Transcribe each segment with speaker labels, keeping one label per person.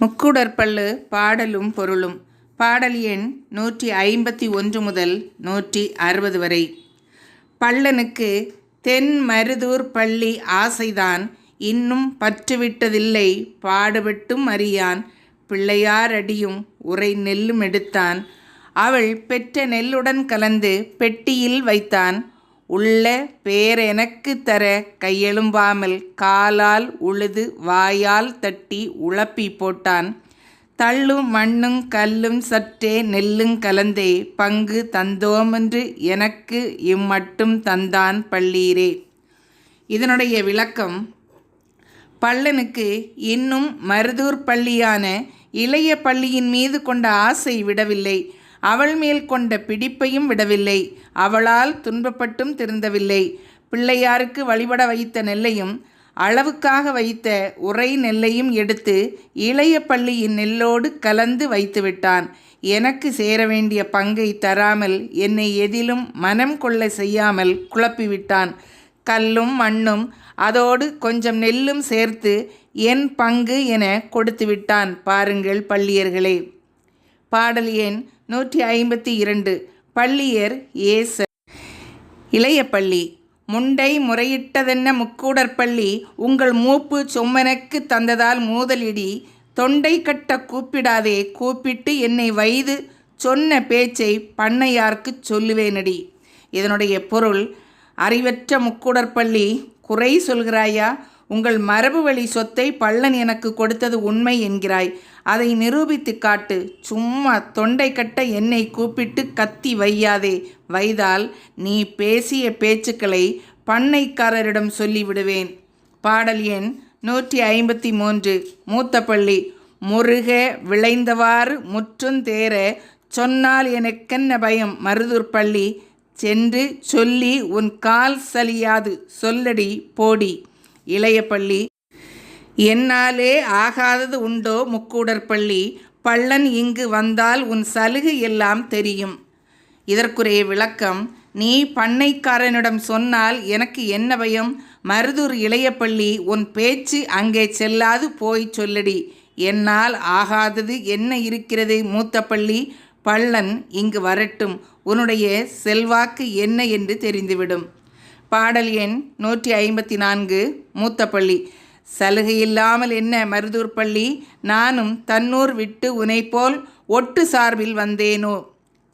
Speaker 1: முக்குடற்பள்ளு பாடலும் பொருளும். பாடல் எண் நூற்றி ஐம்பத்தி ஒன்று முதல் நூற்றி அறுபது வரை. பள்ளனுக்கு தென் மருதூர் பள்ளி ஆசைதான். இன்னும் பற்றுவிட்டதில்லை பாடுபட்டும் அறியான். பிள்ளையார் அடியும் உரை நெல்லும் எடுத்தான். அவள் பெற்ற நெல்லுடன் கலந்து பெட்டியில் வைத்தான். உள்ள பேரெனக்கு தர கையெழும்பாமல் காலால் உழுது வாயால் தட்டி உழப்பி போட்டான். தள்ளும் மண்ணும் கல்லும் சற்றே நெல்லுங் கலந்தே பங்கு தந்தோமென்று எனக்கு இம்மட்டும் தந்தான் பள்ளீரே. இதனுடைய விளக்கம் பள்ளனுக்கு இன்னும் மருதூர் பள்ளியான இளைய பள்ளியின் மீது கொண்ட ஆசை விடவில்லை. அவள் மேல் கொண்ட பிடிப்பையும் விடவில்லை. அவளால் துன்பப்பட்டும் திருந்தவில்லை. பிள்ளையாருக்கு வழிபட வைத்த நெல்லையும் அளவுக்காக வைத்த உரை நெல்லையும் எடுத்து இளைய பள்ளியின் நெல்லோடு கலந்து வைத்துவிட்டான். எனக்கு சேர வேண்டிய பங்கை தராமல் என்னை எதிலும் மனம் கொள்ள செய்யாமல் குழப்பிவிட்டான். கல்லும் மண்ணும் அதோடு கொஞ்சம் நெல்லும் சேர்த்து என் பங்கு என கொடுத்து விட்டான் பாருங்கள் பள்ளியர்களே. பாடல் எண் நூற்றி ஐம்பத்தி இரண்டு. பள்ளியர் ஏச இளைய பள்ளி. முண்டை முறையிட்டதென்ன முக்கூடற்பள்ளி உங்கள் மூப்பு சொம்மனக்கு தந்ததால் மூதலிடி. தொண்டை கட்ட கூப்பிடாதே. கூப்பிட்டு என்னை வைது. சொன்ன பேச்சை பண்ணையார்க்குச் சொல்லுவேனடி. இதனுடைய பொருள் அறிவற்ற முக்கூடற்பள்ளி குறை சொல்கிறாயா? உங்கள் மரபு வழி சொத்தை பள்ளன் எனக்கு கொடுத்தது உண்மை என்கிறாய். அதை நிரூபித்து காட்டு. சும்மா தொண்டை கட்ட என்னை கூப்பிட்டு கத்தி வையாதே. வைதால் நீ பேசிய பேச்சுக்களை பண்ணைக்காரரிடம் சொல்லிவிடுவேன். பாடல் எண் நூற்றி ஐம்பத்தி மூன்று மூத்த பள்ளி முருக விளைந்தவாறு முற்றுந்தேற சொன்னால் எனக்கென்ன பயம்? மருதூர் பள்ளி. சென்று சொல்லி உன் கால் சலியாது. சொல்லடி போடி. இளைய பள்ளி. என்னாலே ஆகாதது உண்டோ முக்கூடற்பள்ளி பள்ளன் இங்கு வந்தால் உன் சலுகை எல்லாம் தெரியும். இதற்குரிய விளக்கம் நீ பண்ணைக்காரனிடம் சொன்னால் எனக்கு என்ன பயம்? மருதூர் இளையப்பள்ளி உன் பேச்சு அங்கே செல்லாது போய் சொல்லடி. என்னால் ஆகாதது என்ன இருக்கிறது மூத்த பள்ளி? பள்ளன் இங்கு வரட்டும் உன்னுடைய செல்வாக்கு என்ன என்று தெரிந்துவிடும். பாடல் எண் நூற்றி ஐம்பத்தி நான்கு மூத்தப்பள்ளி சலுகையில்லாமல் என்ன மருதூர் பள்ளி? நானும் தன்னூர் விட்டு உனைப்போல் ஒட்டு சார்பில் வந்தேனோ?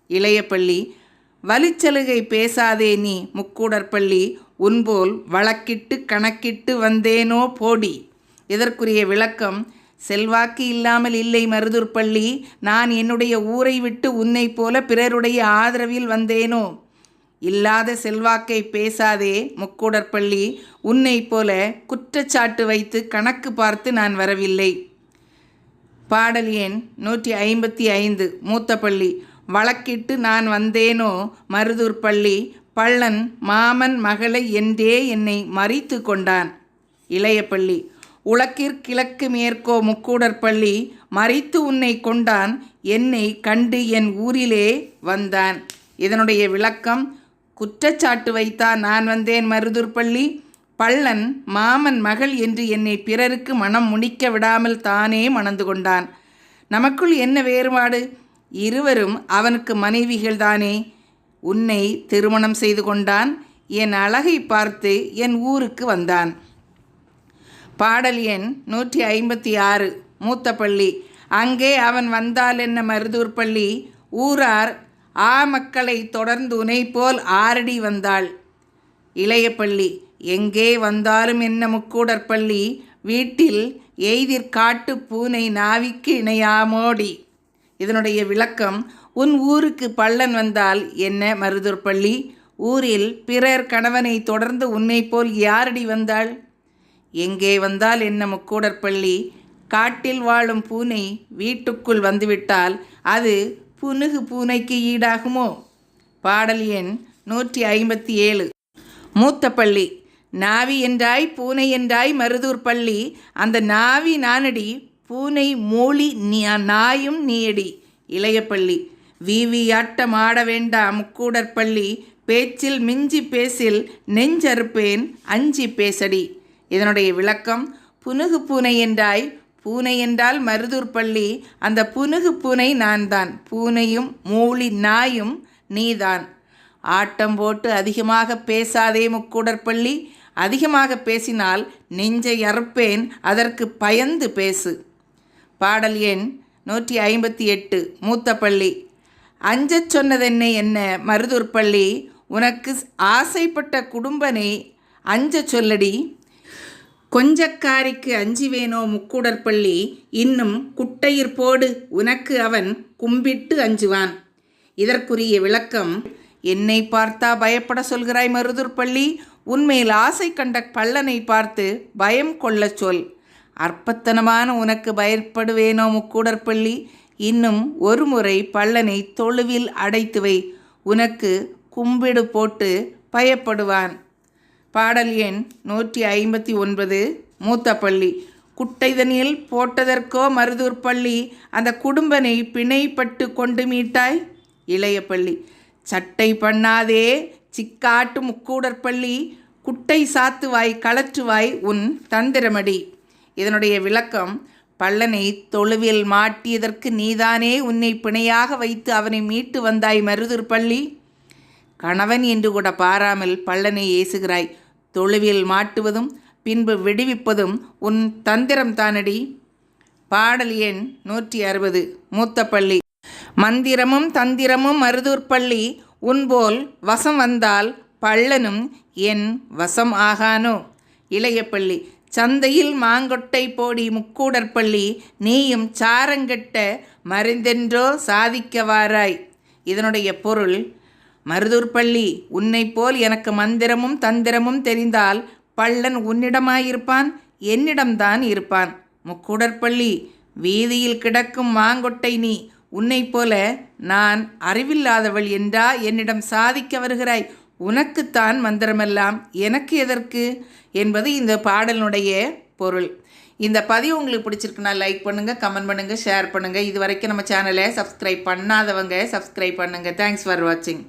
Speaker 1: இளைய பள்ளி வலிச்சலுகை பேசாதே நீ முக்கூடற்பள்ளி உன்போல் வழக்கிட்டு கணக்கிட்டு வந்தேனோ போடி? இதற்குரிய விளக்கம்? செல்வாக்கு இல்லாமல் இல்லை மருதூர் பள்ளி. நான் என்னுடைய ஊரை விட்டு உன்னை போல பிறருடைய ஆதரவில் வந்தேனோ? இல்லாத செல்வாக்கை பேசாதே முக்கூடற்பள்ளி உன்னை போல குற்றச்சாட்டு வைத்து கணக்கு பார்த்து நான் வரவில்லை. பாடல் எண் நூற்றி ஐம்பத்தி ஐந்து மூத்த பள்ளி. வழக்கிட்டு நான் வந்தேனோ மருதூர் பள்ளி. பள்ளன் மாமன் மகளை என்றே என்னை மறித்து கொண்டான். இளைய பள்ளி. உலக்கிற்கிழக்கு மேற்கோ முக்கூடற்பள்ளி மறித்து உன்னை கொண்டான் என்னை கண்டு என் ஊரிலே வந்தான். இதனுடைய விளக்கம் குற்றச்சாட்டு வைத்தான் நான் வந்தேன் மருதூர் பள்ளி. பள்ளன் மாமன் மகள் என்று என்னை பிறருக்கு மனம் முடிக்க விடாமல் தானே மணந்து கொண்டான். நமக்குள் என்ன வேறுபாடு? இருவரும் அவனுக்கு மனைவிகள்தானே உன்னை திருமணம் செய்து கொண்டான். என் அழகை பார்த்து என் ஊருக்கு வந்தான். பாடல் எண் நூற்றி ஐம்பத்தி ஆறு மூத்த பள்ளி. அங்கே அவன் வந்தால் என்ன மருதூர் பள்ளி? ஊரார் ஆ மக்களை தொடர்ந்து உனை போல் ஆரடி வந்தாள். இளைய பள்ளி எங்கே வந்தாலும் என்ன முக்கூடற்பள்ளி வீட்டில் எய்திற் காட்டு பூனை நாவிக்கு இணையாமோடி இதனுடைய விளக்கம் உன் ஊருக்கு பள்ளன் வந்தால் என்ன மருதூர் பள்ளி? ஊரில் பிறர் கணவனை தொடர்ந்து உன்னை போல் யாரடி வந்தாள்? எங்கே வந்தால் என்ன முக்கூடற்பள்ளி காட்டில் வாழும் பூனை வீட்டுக்குள் வந்துவிட்டால் அது புனுகு பூனைக்கு ஈடாகுமோ? பாடல் எண் நூற்றி ஐம்பத்தி ஏழு. மூத்த பள்ளி. நாவி என்றாய் பூனை என்றாய் மருதூர் பள்ளி. அந்த நாவி நானடி பூனை மூளி நாயும் நீயடி. இளைய பள்ளி. வீவியாட்டம் ஆட வேண்டாம் முக்கூடற்பள்ளி பேச்சில் மிஞ்சி பேசில் நெஞ்சறுப்பேன் அஞ்சி பேசடி. இதனுடைய விளக்கம் புனுகு பூனை என்றாய் பூனை என்றால் மருதூர் பள்ளி. அந்த புனுகு பூனை நான் தான் பூனையும் மூளி நாயும் நீதான். ஆட்டம் போட்டு அதிகமாக பேசாதே முக்கூடற்பள்ளி அதிகமாக பேசினால் நெஞ்சை அறுப்பேன் அதற்கு பயந்து பேசு. பாடல் எண் நூற்றி ஐம்பத்தி எட்டு மூத்த பள்ளி. அஞ்சச் சொன்னதென்ன என்ன மருதூர் பள்ளி? உனக்கு ஆசைப்பட்ட குடும்பனை அஞ்ச சொல்லடி. கொஞ்சக்காரிக்கு அஞ்சுவேனோ முக்குடற்பள்ளி இன்னும் குட்டையிற் போடு உனக்கு அவன் கும்பிட்டு அஞ்சுவான். இதற்குரிய விளக்கம் என்னை பார்த்தா பயப்பட சொல்கிறாய் மருதூர் பள்ளி உன்மேல் ஆசை கண்ட பள்ளனை பார்த்து பயம் கொள்ளச் சொல். அற்பத்தனமான உனக்கு பயப்படுவேனோ முக்கூடற்பள்ளி இன்னும் ஒரு முறை பள்ளனை தொழுவில் அடைத்து வை. உனக்கு கும்பிடு போட்டு பயப்படுவான். பாடல் எண் நூற்றி ஐம்பத்தி ஒன்பது மூத்த பள்ளி. குட்டைதனில் போட்டதற்கோ மருதூர் பள்ளி அந்த குடும்பனை பிணைப்பட்டு கொண்டு மீட்டாய்? இளைய பள்ளி. சட்டை பண்ணாதே சிக்காட்டு முக்கூடற்பள்ளி குட்டை சாத்துவாய் களற்றுவாய் உன் தந்திரமடி. இதனுடைய விளக்கம் பள்ளனை தொழுவில் மாட்டியதற்கு நீதானே உன்னை பிணையாக வைத்து அவனை மீட்டு வந்தாய் மருதூர் பள்ளி? கணவன் என்று கூட பாராமல் பள்ளனை ஏசுகிறாய். தொழுவில் மாட்டுவதும் பின்பு விடுவிப்பதும் உன் தந்திரம் தானடி. பாடல் எண் நூற்றி அறுபது மூத்த பள்ளி. மந்திரமும் தந்திரமும் மருதூர் பள்ளி உன்போல் வசம் வந்தால் பள்ளனும் என் வசம் ஆகானோ. இளைய பள்ளி சந்தையில் மாங்கொட்டை போடி முக்கூடற்பள்ளி நீயும் சாரங்கெட்ட மருந்தென்றோ சாதிக்கவாராய் இதனுடைய பொருள் மருதூர் பள்ளி உன்னைப் போல் எனக்கு மந்திரமும் தந்திரமும் தெரிந்தால் பள்ளன் உன்னிடமாயிருப்பான் என்னிடம்தான் இருப்பான். முக்குடற்பள்ளி வீதியில் கிடக்கும் மாங்கொட்டை நீ உன்னைப் போல நான் அறிவில்லாதவள் என்றா என்னிடம் சாதிக்க வருகிறாய்? உனக்குத்தான் மந்திரமெல்லாம் எனக்கு எதற்கு? என்பது இந்த பாடலினுடைய பொருள். இந்த பதிவு உங்களுக்கு பிடிச்சிருக்குன்னா லைக் பண்ணுங்கள் கமெண்ட் பண்ணுங்கள் ஷேர் பண்ணுங்கள் இது வரைக்கும் நம்ம சேனலை சப்ஸ்கிரைப் பண்ணாதவங்க சப்ஸ்கிரைப் பண்ணுங்கள் தேங்க்ஸ் ஃபார் வாட்சிங்